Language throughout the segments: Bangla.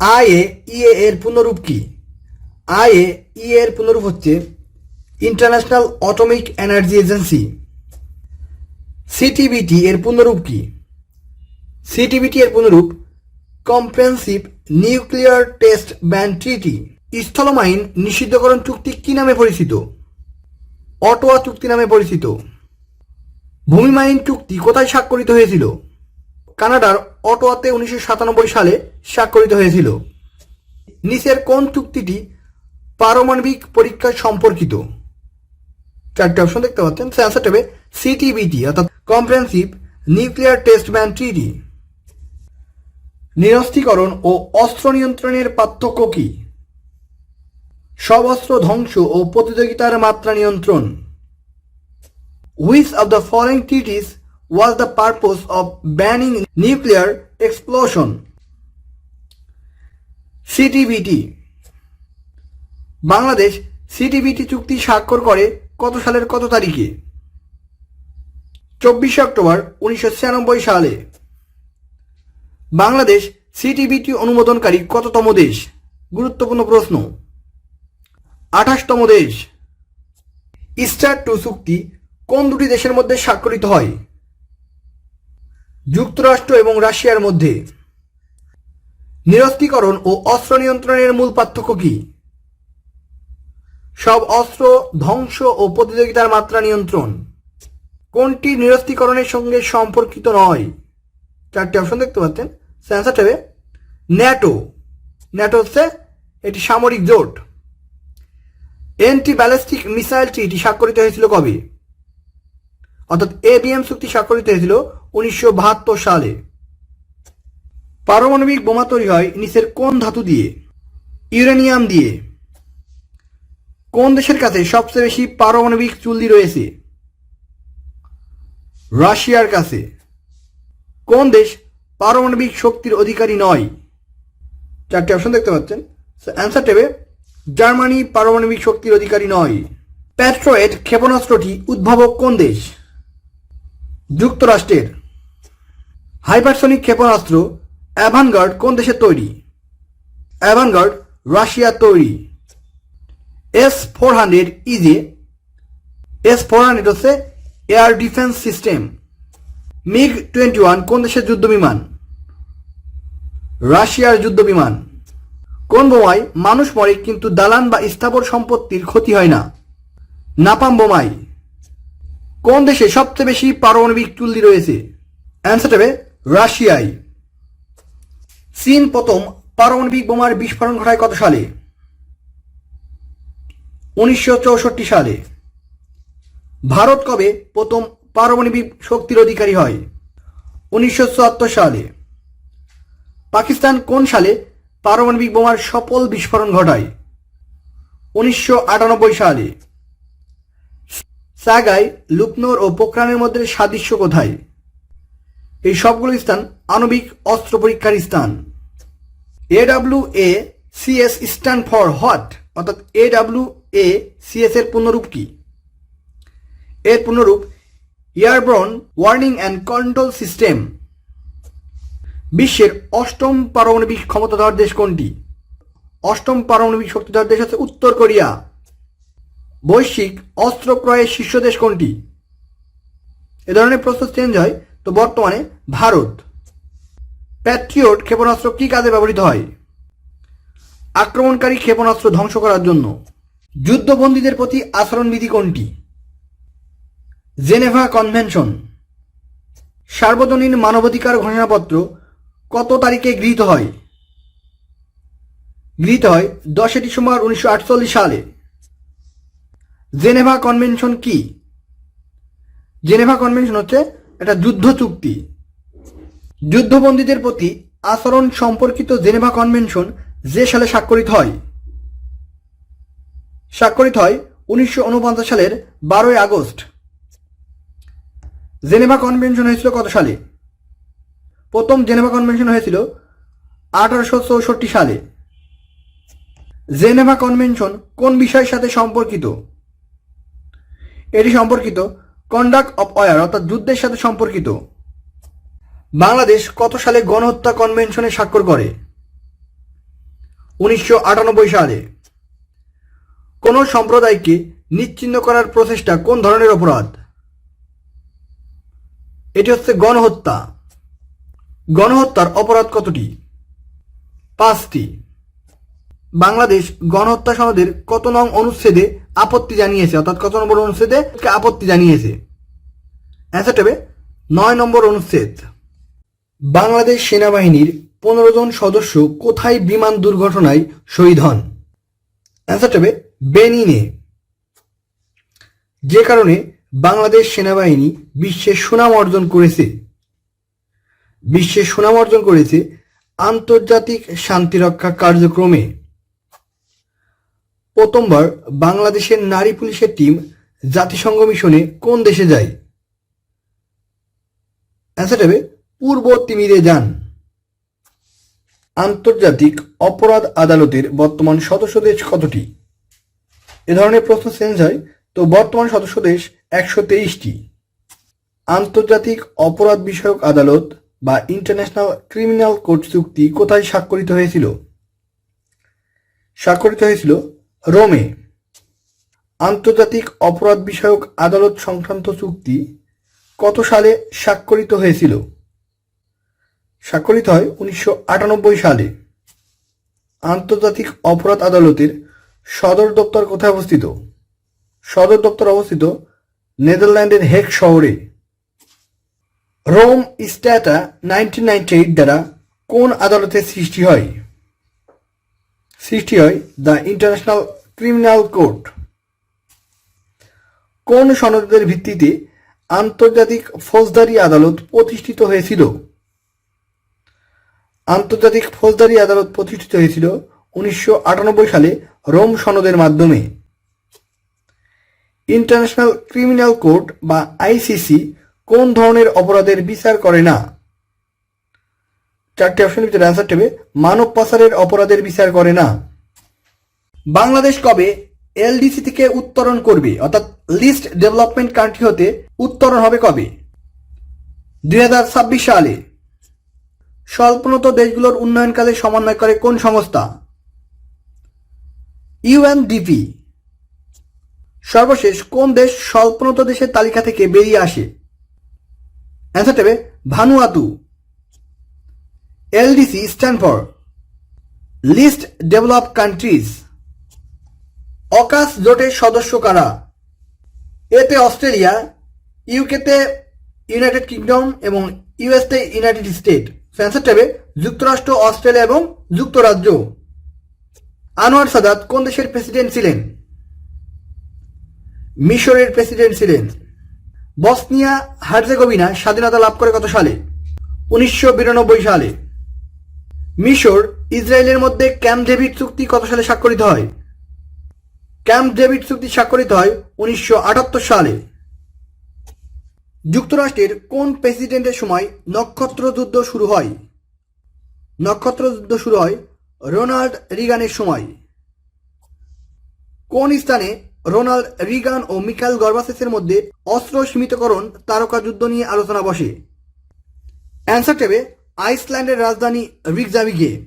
আইএ ইএ এর পুনরূপ কি? আইএ ইএ এর পুনরূপ হচ্ছে international atomic energy agency CTBT এর পুনরূপ কি? সিটিবিটি এর পুনরূপ comprehensive nuclear test ban treaty স্থলমাইন নিষিদ্ধকরণ চুক্তি কি নামে পরিচিত? অটোয়া চুক্তি নামে পরিচিত। ভূমিমাইন চুক্তি কোথায় স্বাক্ষরিত হয়েছিল? কানাডার অটোয়াতে উনিশশো সাতানব্বই সালে স্বাক্ষরিত হয়েছিল। নিচের কোন চুক্তিটি পারমাণবিক পরীক্ষা সম্পর্কিত? চারটি অপশন দেখতে পাচ্ছেন। অ্যান্সারটা হবে সিটিবিটি অর্থাৎ comprehensive nuclear test ban treaty নিরস্ত্রীকরণ ও অস্ত্র নিয়ন্ত্রণের পার্থক্য কি? সব অস্ত্র ধ্বংস ও প্রতিযোগিতার মাত্রা নিয়ন্ত্রণ। Which of the foreign treaties was the purpose of banning nuclear explosion? CTBT Bangladesh CTBT চুক্তি স্বাক্ষর করে কত সালের কত তারিখে? চব্বিশে অক্টোবর উনিশশো ছিয়ানব্বই সালে। বাংলাদেশ সিটিবিটি অনুমোদনকারী কততম দেশ? গুরুত্বপূর্ণ প্রশ্ন। আঠাশতম দেশ। ইস্টার টু চুক্তি কোন দুটি দেশের মধ্যে স্বাক্ষরিত হয়? যুক্তরাষ্ট্র এবং রাশিয়ার মধ্যে। নিরস্ত্রীকরণ ও অস্ত্র নিয়ন্ত্রণের মূল পার্থক্য কি? সব অস্ত্র ধ্বংস ও প্রতিযোগিতার মাত্রা নিয়ন্ত্রণ। কোনটি নিরস্ত্রীকরণের সঙ্গে সম্পর্কিত নয়? চারটি অপশন দেখতে পাচ্ছেন। অ্যান্সার হবে ন্যাটো। ন্যাটো হচ্ছে এটি সামরিক জোট। এন্টি ব্যালিস্টিক মিসাইল ট্রিটি স্বাক্ষরিত হয়েছিল কবে? অর্থাৎ এবিএম চুক্তি স্বাক্ষরিত হয়েছিল উনিশশো বাহাত্তর সালে। পারমাণবিক বোমা তৈরি হয় নিচের কোন ধাতু দিয়ে? ইউরেনিয়াম দিয়ে। কোন দেশের কাছে সবচেয়ে বেশি পারমাণবিক চুল্লি রয়েছে? রাশিয়ার কাছে। কোন দেশ পারমাণবিক শক্তির অধিকারী নয়? চারটি অপশন দেখতে পাচ্ছেন। অ্যান্সার টেবে জার্মানি পারমাণবিক শক্তির অধিকারী নয়। প্যাট্রোয়েট ক্ষেপণাস্ত্রটি উদ্ভাবক কোন দেশ? যুক্তরাষ্ট্রের। হাইপারসনিক ক্ষেপণাস্ত্র অ্যাভানগার্ড কোন দেশের তৈরি? অ্যাভানগার্ড, রাশিয়া তৈরি। এস ফোর হান্ড্রেড ইজে। এস ফোর হান্ড্রেড হচ্ছে air defence system. MiG twenty one কোন দেশের যুদ্ধ বিমান রাশিয়ার যুদ্ধ বিমান কোন বোমায় মানুষ মরে কিন্তু দালান বা স্থাবর সম্পত্তির ক্ষতি হয় না? নাপাম বোমায়। কোন দেশে সবচেয়ে বেশি পারমাণবিক চুল্লি রয়েছে? অ্যান্সার হবে রাশিয়ায়। চীন প্রথম পারমাণবিক বোমার বিস্ফোরণ ঘটায় কত সালে? উনিশশো চৌষট্টি সালে। ভারত কবে প্রথম পারমাণবিক শক্তির অধিকারী হয়? উনিশশো চুয়াত্তর সালে। পাকিস্তান কোন সালে পারমাণবিক বোমার সফল বিস্ফোরণ ঘটায়? উনিশশো আটানব্বই সালে। সাগাই লুকনোর ও পোখরানের মধ্যে সাদৃশ্য কোথায়? এই সবগুলো স্থান আণবিক অস্ত্র পরীক্ষার স্থান। A W A C S stand for what অর্থাৎ A W A C S এর পূর্ণরূপ কি? এর পূর্ণরূপ airborne warning and control system. বিশ্বের অষ্টম পারমাণবিক ক্ষমতাধর দেশ কোনটি? অষ্টম পারমাণবিক শক্তিধর দেশ হচ্ছে উত্তর কোরিয়া। বৈশ্বিক অস্ত্র ক্রয়ের শীর্ষ দেশ কোনটি? এ ধরনের প্রশ্ন চেঞ্জ হয় তো বর্তমানে ভারত প্যাট্রিয়ট ক্ষেপণাস্ত্র কি কাজে ব্যবহৃত হয়? আক্রমণকারী ক্ষেপণাস্ত্র ধ্বংস করার জন্য যুদ্ধবন্দীদের প্রতি আচরণবিধি কোনটি? Geneva convention. সার্বজনীন মানবাধিকার ঘোষণাপত্র কত তারিখে গৃহীত হয়? গৃহীত হয় দশই ডিসেম্বর উনিশশো আটচল্লিশ সালে। জেনেভা কনভেনশন কি? জেনেভা কনভেনশন হচ্ছে একটা যুদ্ধ চুক্তি। যুদ্ধবন্দীদের প্রতি আচরণ সম্পর্কিত জেনেভা কনভেনশন যে সালে স্বাক্ষরিত হয় স্বাক্ষরিত হয় উনিশশো উনপঞ্চাশ সালের বারোই আগস্ট। জেনেভা কনভেনশন হয়েছিল কত সালে? প্রথম জেনেভা কনভেনশন হয়েছিল আঠারোশো চৌষট্টি সালে। জেনেভা কনভেনশন কোন বিষয়ের সাথে সম্পর্কিত? এটি সম্পর্কিত কন্ডাক্ট অফ ওয়ার, অর্থাৎ যুদ্ধের সাথে সম্পর্কিত। বাংলাদেশ কত সালে গণহত্যা কনভেনশনে স্বাক্ষর করে? উনিশশো আটানব্বই সালে। কোন সম্প্রদায়কে নিচ্ছিন্ন করার প্রচেষ্টা কোন ধরনের অপরাধ? এটি হচ্ছে গণহত্যা। গণহত্যার অপরাধ কতটি? পাঁচটি। বাংলাদেশ গণহত্যা সনদের কত নং অনুচ্ছেদে আপত্তি জানিয়েছে? অর্থাৎ কত নম্বর অনুচ্ছেদে? আপত্তি জানিয়েছে? অ্যান্সার হবে নয় নম্বর অনুচ্ছেদ। বাংলাদেশ সেনাবাহিনীর পনেরো জন সদস্য কোথায় বিমান দুর্ঘটনায় শহীদ হন? অ্যান্সার হবে বেনিনে। যে কারণে বাংলাদেশ সেনাবাহিনী বিশ্বের সুনাম অর্জন করেছে। বিশ্বের সুনাম অর্জন করেছে আন্তর্জাতিক শান্তিরক্ষা কার্যক্রমে। প্রথমবার বাংলাদেশের নারী পুলিশের টিম জাতিসংঘ মিশনে কোন দেশে যায়? অ্যান্সার হবে পূর্ব তিমিরে যান। আন্তর্জাতিক অপরাধ আদালতের বর্তমান সদস্য দেশ কতটি? এ ধরনের প্রশ্ন চেঞ্জ হয়। তো বর্তমান সদস্য দেশ একশো তেইশটি। আন্তর্জাতিক অপরাধ বিষয়ক আদালত বা ইন্টারন্যাশনাল ক্রিমিনাল কোর্ট চুক্তি কোথায় স্বাক্ষরিত হয়েছিল? স্বাক্ষরিত হয়েছিল রোমে। আন্তর্জাতিক অপরাধ বিষয়ক আদালত সংক্রান্ত চুক্তি কত সালে স্বাক্ষরিত হয়েছিল? স্বাক্ষরিত হয় উনিশশো আটানব্বই সালে। আন্তর্জাতিক অপরাধ আদালতের সদর দপ্তর কোথায় অবস্থিত? সদর দপ্তর অবস্থিত নেদারল্যান্ডের হেক শহরে। রোম স্ট্যাটা নাইনটিন দ্বারা কোন আদালতের সৃষ্টি হয়? সৃষ্টি হয় দ্য ইন্টারন্যাশনাল ক্রিমিনাল কোর্ট। কোন সনদের ভিত্তিতে আন্তর্জাতিক ফৌজদারি আদালত প্রতিষ্ঠিত হয়েছিল। আন্তর্জাতিক ফৌজদারি আদালত প্রতিষ্ঠিত হয়েছিল উনিশশো আটানব্বই সালে রোম সনদের মাধ্যমে। ইন্টারন্যাশনাল ক্রিমিনাল কোর্ট বা আইসিসি কোন ধরনের অপরাধের বিচার করে না? চারটি অপশনের ভিতরে অ্যান্সার হবে, মানব পাচারের অপরাধের বিচার করে না। বাংলাদেশ কবে এলডিসি থেকে উত্তরণ করবে? অর্থাৎ লিস্ট ডেভেলপমেন্ট কান্ট্রি হতে উত্তরণ হবে কবে? দুই হাজার ছাব্বিশ সালে স্বল্পোন্নত দেশগুলোর উন্নয়ন কাজে সমন্বয় করে কোন সংস্থা? ইউএনডিপি সর্বশেষ কোন দেশ স্বল্পোন্নত দেশের তালিকা থেকে বেরিয়ে আসে? অ্যান্সার দেবে Vanuatu. LDC stand for least develop countries. AUKUS জোটের সদস্য কারা? এতে অস্ট্রেলিয়া ইউকেতে ইউনাইটেড কিংডম এবং ইউএসতে ইউনাইটেড স্টেট অ্যান্সার হবে যুক্তরাষ্ট্র অস্ট্রেলিয়া এবং যুক্তরাজ্য। আনোয়ার সাদাত কোন দেশের প্রেসিডেন্ট ছিলেন? মিশরের প্রেসিডেন্ট ছিলেন। বসনিয়া হার্জেগোভিনা স্বাধীনতা লাভ করে কত সালে? উনিশশো বিরানব্বই সালে। মিশর, ইসরায়েলের মধ্যে ক্যাম্প ডেভিড চুক্তি কত সালে স্বাক্ষরিত হয়? ক্যাম্প ডেভিড চুক্তি স্বাক্ষরিত হয় উনিশশো আটাত্তর সালে। যুক্তরাষ্ট্রের কোন প্রেসিডেন্টের সময় নক্ষত্র যুদ্ধ শুরু হয়? নক্ষত্র যুদ্ধ শুরু হয় রোনাল্ড রিগানের সময়। কোন স্থানে রোনাল্ড রিগান ও মিকাল গর্বাসেসের মধ্যে অস্ত্র সীমিতকরণ তারকা যুদ্ধ নিয়ে আলোচনা বসে? অ্যান্সার টেবে আইসল্যান্ডের রাজধানী রিকজাবিগে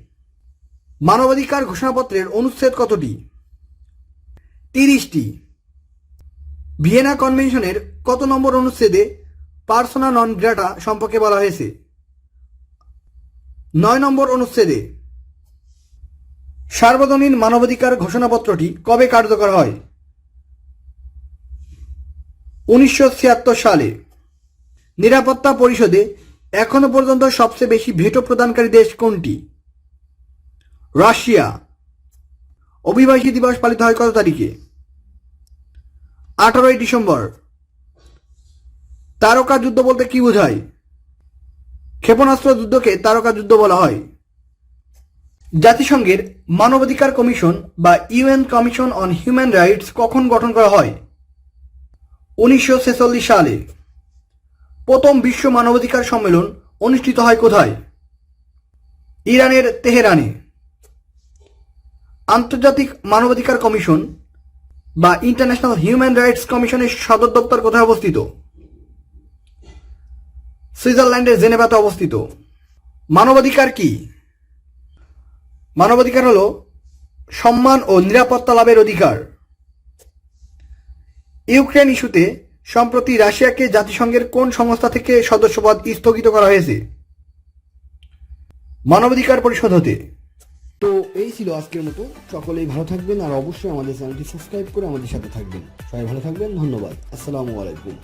মানবাধিকার ঘোষণাপত্রের অনুচ্ছেদ কতটি? তিরিশটি। ভিয়েনা কনভেনশনের কত নম্বর অনুচ্ছেদে পার্সোনা নন গ্রাটা সম্পর্কে বলা হয়েছে। নয় নম্বর অনুচ্ছেদে, সার্বজনীন মানবাধিকার ঘোষণাপত্রটি কবে কার্যকর হয়? উনিশশো ছিয়াত্তর সালে, নিরাপত্তা পরিষদে এখনও পর্যন্ত সবচেয়ে বেশি ভেটো প্রদানকারী দেশ কোনটি? রাশিয়া। অভিবাসী দিবস পালিত হয় কত তারিখে? আঠারোই ডিসেম্বর। তারকা যুদ্ধ বলতে কি বোঝায়? ক্ষেপণাস্ত্র যুদ্ধকে তারকা যুদ্ধ বলা হয়। জাতিসংঘের মানবাধিকার কমিশন বা UN commission on human rights কখন গঠন করা হয়? উনিশশো ছেচল্লিশ সালে। প্রথম বিশ্ব মানবাধিকার সম্মেলন অনুষ্ঠিত হয় কোথায়? ইরানের তেহরানে। আন্তর্জাতিক মানবাধিকার কমিশন বা ইন্টারন্যাশনাল হিউম্যান রাইটস কমিশনের সদর দপ্তর কোথায় অবস্থিত? সুইজারল্যান্ডের জেনেভাতে অবস্থিত। মানবাধিকার কি? মানবাধিকার হলো সম্মান ও নিরাপত্তা লাভের অধিকার। ইউক্রেন ইস্যুতে সম্প্রতি রাশিয়াকে জাতিসংঘের কোন সংস্থা থেকে সদস্যপদ স্থগিত করা হয়েছে? মানবাধিকার পরিষদ হতে। তো এই ছিল আজকের মতো। সকলেই ভালো থাকবেন আর অবশ্যই আমাদের চ্যানেলটি সাবস্ক্রাইব করে আমাদের সাথে থাকবেন। সবাই ভালো থাকবেন, ধন্যবাদ। আসসালামু আলাইকুম।